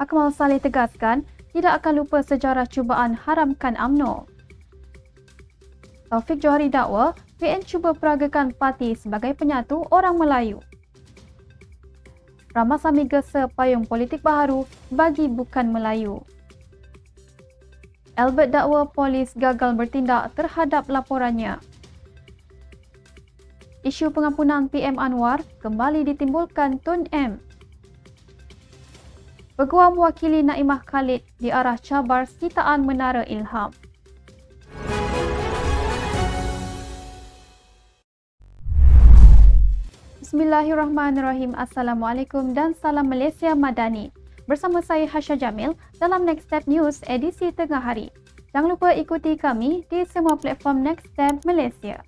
Akmal Saleh tegaskan tidak akan lupa sejarah cubaan haramkan UMNO. Taufik Johari dakwa PN cuba peragakan parti sebagai penyatu orang Melayu. Ramasami gesa payung politik baharu bagi bukan Melayu. Albert dakwa polis gagal bertindak terhadap laporannya. Isu pengampunan PM Anwar kembali ditimbulkan Tun M. Peguam wakili Naimah Khalid di arah cabar sitaan Menara Ilham. Bismillahirrahmanirrahim. Assalamualaikum dan salam Malaysia Madani. Bersama saya Hasha Jamil dalam Next Step News edisi tengah hari. Jangan lupa ikuti kami di semua platform Next Step Malaysia.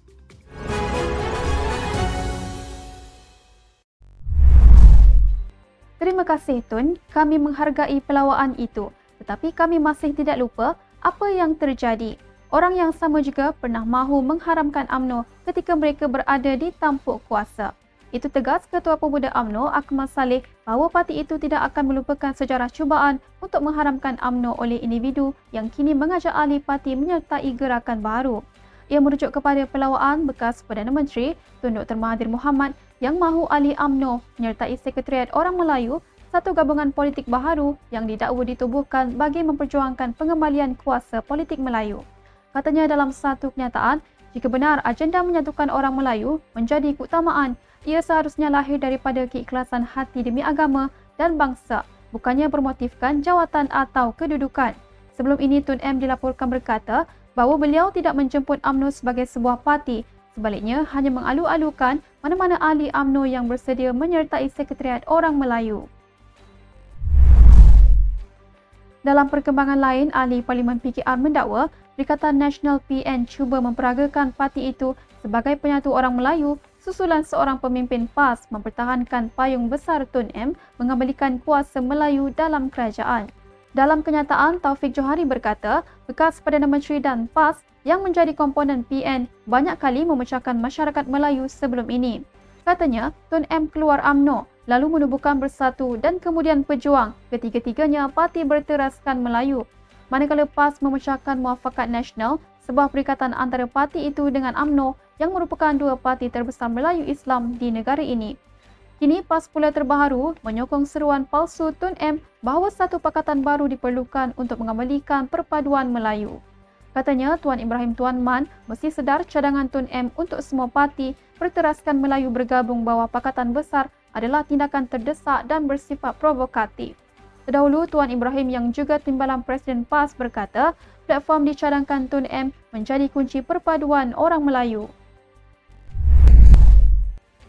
Terima kasih Tun, kami menghargai pelawaan itu. Tetapi kami masih tidak lupa apa yang terjadi. Orang yang sama juga pernah mahu mengharamkan AMNO ketika mereka berada di tampuk kuasa. Itu tegas Ketua Pemuda AMNO Akmal Saleh bahawa parti itu tidak akan melupakan sejarah cubaan untuk mengharamkan AMNO oleh individu yang kini mengajak ahli parti menyertai gerakan baru. Ia merujuk kepada pelawaan bekas Perdana Menteri Tun Dr. Mahathir Mohamad yang mahu ahli AMNO menyertai Sekretariat Orang Melayu satu gabungan politik baharu yang didakwa ditubuhkan bagi memperjuangkan pengembalian kuasa politik Melayu. Katanya dalam satu kenyataan, jika benar agenda menyatukan orang Melayu menjadi keutamaan, ia seharusnya lahir daripada keikhlasan hati demi agama dan bangsa, bukannya bermotifkan jawatan atau kedudukan. Sebelum ini, Tun M dilaporkan berkata bahawa beliau tidak menjemput UMNO sebagai sebuah parti, sebaliknya hanya mengalu-alukan mana-mana ahli UMNO yang bersedia menyertai Sekretariat Orang Melayu. Dalam perkembangan lain, ahli Parlimen PKR mendakwa Perikatan Nasional PN cuba memperagakan parti itu sebagai penyatu orang Melayu susulan seorang pemimpin PAS mempertahankan payung besar Tun M mengembalikan kuasa Melayu dalam kerajaan. Dalam kenyataan, Taufik Johari berkata, bekas Perdana Menteri dan PAS yang menjadi komponen PN banyak kali memecahkan masyarakat Melayu sebelum ini. Katanya, Tun M keluar AMNO lalu menubuhkan bersatu dan kemudian pejuang ketiga-tiganya parti berteraskan Melayu manakala PAS memecahkan muafakat nasional sebuah perikatan antara parti itu dengan AMNO yang merupakan dua parti terbesar Melayu Islam di negara ini. Kini PAS pula terbaharu menyokong seruan palsu Tun M bahawa satu pakatan baru diperlukan untuk mengembalikan perpaduan Melayu. Katanya Tuan Ibrahim Tuan Man mesti sedar cadangan Tun M untuk semua parti berteraskan Melayu bergabung bawah pakatan besar adalah tindakan terdesak dan bersifat provokatif. Terdahulu, Tuan Ibrahim yang juga timbalan Presiden PAS berkata, platform dicadangkan Tun M menjadi kunci perpaduan orang Melayu.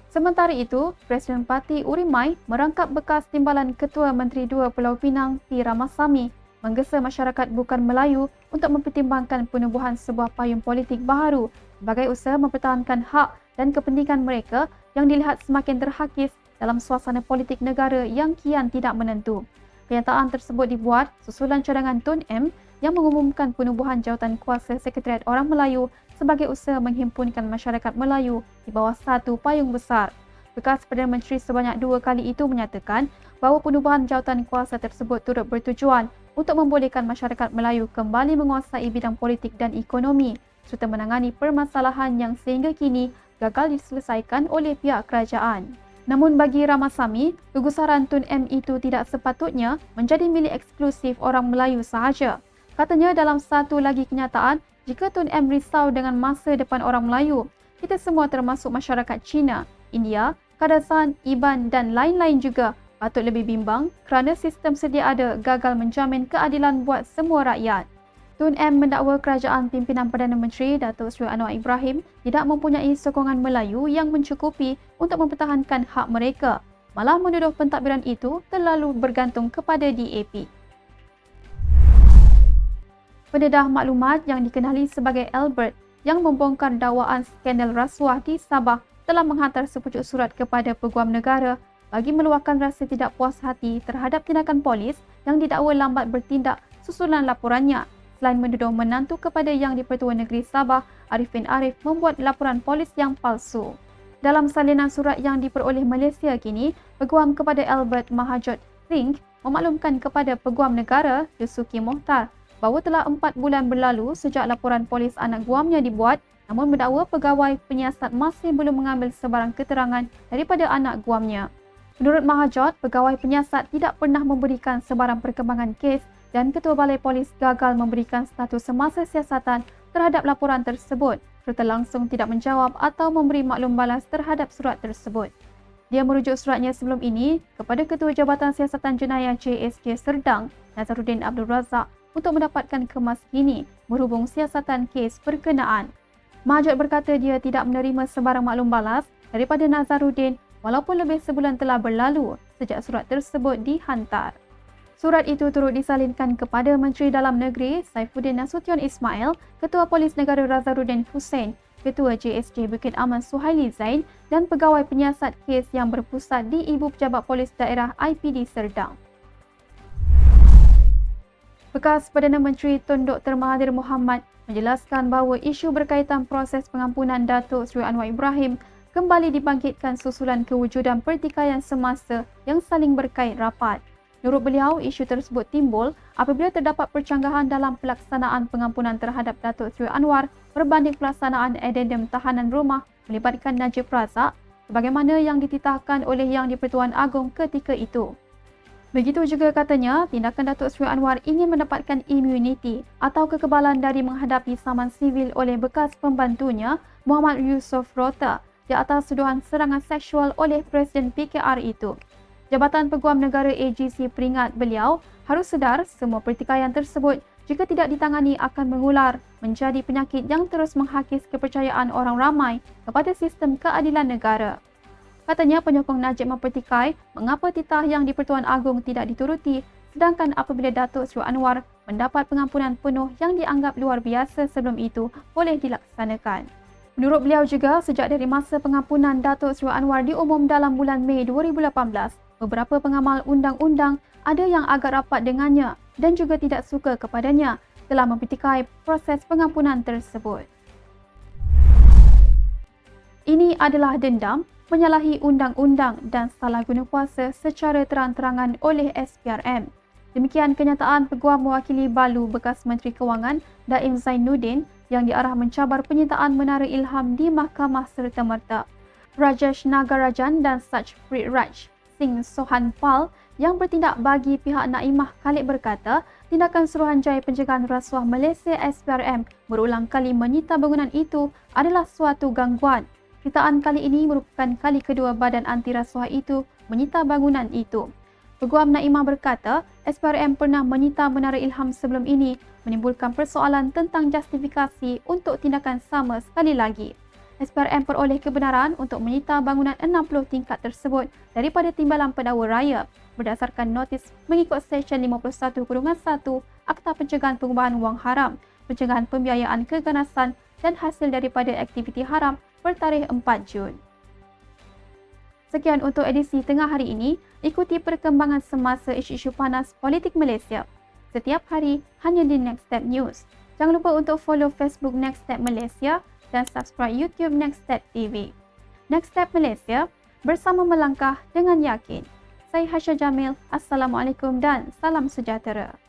Sementara itu, Presiden Parti Urimai merangkap bekas timbalan Ketua Menteri Dua Pulau Pinang P. Ramasamy menggesa masyarakat bukan Melayu untuk mempertimbangkan penubuhan sebuah payung politik baharu sebagai usaha mempertahankan hak dan kepentingan mereka yang dilihat semakin terhakis dalam suasana politik negara yang kian tidak menentu. Kenyataan tersebut dibuat susulan cadangan Tun M yang mengumumkan penubuhan jawatan kuasa Sekretariat Orang Melayu sebagai usaha menghimpunkan masyarakat Melayu di bawah satu payung besar. Bekas Perdana Menteri sebanyak dua kali itu menyatakan bahawa penubuhan jawatan kuasa tersebut turut bertujuan untuk membolehkan masyarakat Melayu kembali menguasai bidang politik dan ekonomi serta menangani permasalahan yang sehingga kini gagal diselesaikan oleh pihak kerajaan. Namun bagi Ramasamy, kegusaran Tun M itu tidak sepatutnya menjadi milik eksklusif orang Melayu sahaja. Katanya dalam satu lagi kenyataan, jika Tun M risau dengan masa depan orang Melayu, kita semua termasuk masyarakat Cina, India, Kadasan, Iban dan lain-lain juga patut lebih bimbang kerana sistem sedia ada gagal menjamin keadilan buat semua rakyat. Tun M mendakwa kerajaan pimpinan Perdana Menteri Datuk Seri Anwar Ibrahim tidak mempunyai sokongan Melayu yang mencukupi untuk mempertahankan hak mereka, malah menuduh pentadbiran itu terlalu bergantung kepada DAP. Pendedah maklumat yang dikenali sebagai Albert yang membongkar dakwaan skandal rasuah di Sabah telah menghantar sepucuk surat kepada Peguam Negara bagi meluahkan rasa tidak puas hati terhadap tindakan polis yang didakwa lambat bertindak susulan laporannya selain menuduh menantu kepada Yang di-Pertua Negeri Sabah, Arifin Arif membuat laporan polis yang palsu. Dalam salinan surat yang diperoleh Malaysia kini, peguam kepada Albert Mahajot Singh memaklumkan kepada Peguam Negara Yusuki Mohtar bahawa telah empat bulan berlalu sejak laporan polis anak guamnya dibuat namun mendakwa pegawai penyiasat masih belum mengambil sebarang keterangan daripada anak guamnya. Menurut Mahajot, pegawai penyiasat tidak pernah memberikan sebarang perkembangan kes dan Ketua Balai Polis gagal memberikan status semasa siasatan terhadap laporan tersebut serta langsung tidak menjawab atau memberi maklum balas terhadap surat tersebut. Dia merujuk suratnya sebelum ini kepada Ketua Jabatan Siasatan Jenayah JSJ Serdang, Nazaruddin Abdul Razak untuk mendapatkan kemas kini berhubung siasatan kes berkenaan. Mahajot berkata dia tidak menerima sebarang maklum balas daripada Nazaruddin walaupun lebih sebulan telah berlalu sejak surat tersebut dihantar. Surat itu turut disalinkan kepada Menteri Dalam Negeri Saifuddin Nasution Ismail, Ketua Polis Negara Razaruddin Hussein, Ketua JSJ Bukit Aman Suhaili Zain dan pegawai penyiasat kes yang berpusat di Ibu Pejabat Polis Daerah IPD Serdang. Bekas Perdana Menteri Tun Dr. Mahathir Mohamad menjelaskan bahawa isu berkaitan proses pengampunan Datuk Seri Anwar Ibrahim kembali dibangkitkan susulan kewujudan pertikaian semasa yang saling berkait rapat. Menurut beliau, isu tersebut timbul apabila terdapat percanggahan dalam pelaksanaan pengampunan terhadap Datuk Seri Anwar berbanding pelaksanaan edendum tahanan rumah melibatkan Najib Razak sebagaimana yang dititahkan oleh Yang di-Pertuan Agong ketika itu. Begitu juga katanya, tindakan Datuk Seri Anwar ingin mendapatkan imuniti atau kekebalan dari menghadapi saman sivil oleh bekas pembantunya Muhammad Yusof Rota di atas tuduhan serangan seksual oleh Presiden PKR itu. Jabatan Peguam Negara AGC peringat beliau harus sedar semua pertikaian tersebut jika tidak ditangani akan mengular menjadi penyakit yang terus menghakis kepercayaan orang ramai kepada sistem keadilan negara. Katanya penyokong Najib mempertikai mengapa titah yang di-Pertuan Agong tidak dituruti sedangkan apabila Datuk Seri Anwar mendapat pengampunan penuh yang dianggap luar biasa sebelum itu boleh dilaksanakan. Menurut beliau juga, sejak dari masa pengampunan Datuk Seri Anwar diumum dalam bulan Mei 2018, beberapa pengamal undang-undang ada yang agak rapat dengannya dan juga tidak suka kepadanya telah mempitikai proses pengampunan tersebut. Ini adalah dendam, menyalahi undang-undang dan salah guna kuasa secara terang-terangan oleh SPRM. Demikian kenyataan Peguam Mewakili Balu bekas Menteri Kewangan Daim Zainuddin yang diarah mencabar penyitaan Menara Ilham di Mahkamah serta-merta. Rajesh Nagarajan dan Sach Raj Singh Sohan Pal yang bertindak bagi pihak Naimah Khalid berkata, tindakan Suruhanjaya Pencegahan Rasuah Malaysia SPRM berulang kali menyita bangunan itu adalah suatu gangguan. Kitaan kali ini merupakan kali kedua badan anti rasuah itu menyita bangunan itu. Peguam Naimah berkata, SPRM pernah menyita Menara Ilham sebelum ini menimbulkan persoalan tentang justifikasi untuk tindakan sama sekali lagi. SPRM peroleh kebenaran untuk menyita bangunan 60 tingkat tersebut daripada Timbalan Pendakwa Raya berdasarkan notis mengikut Seksyen 51 Kurungan 1 Akta Pencegahan Pengubahan Wang Haram, Pencegahan Pembiayaan Keganasan dan hasil daripada aktiviti haram bertarikh 4 Jun. Sekian untuk edisi tengah hari ini. Ikuti perkembangan semasa isu-isu panas politik Malaysia. Setiap hari hanya di Next Step News. Jangan lupa untuk follow Facebook Next Step Malaysia dan subscribe YouTube Next Step TV. Next Step Malaysia bersama melangkah dengan yakin. Saya Hasya Jamil. Assalamualaikum dan salam sejahtera.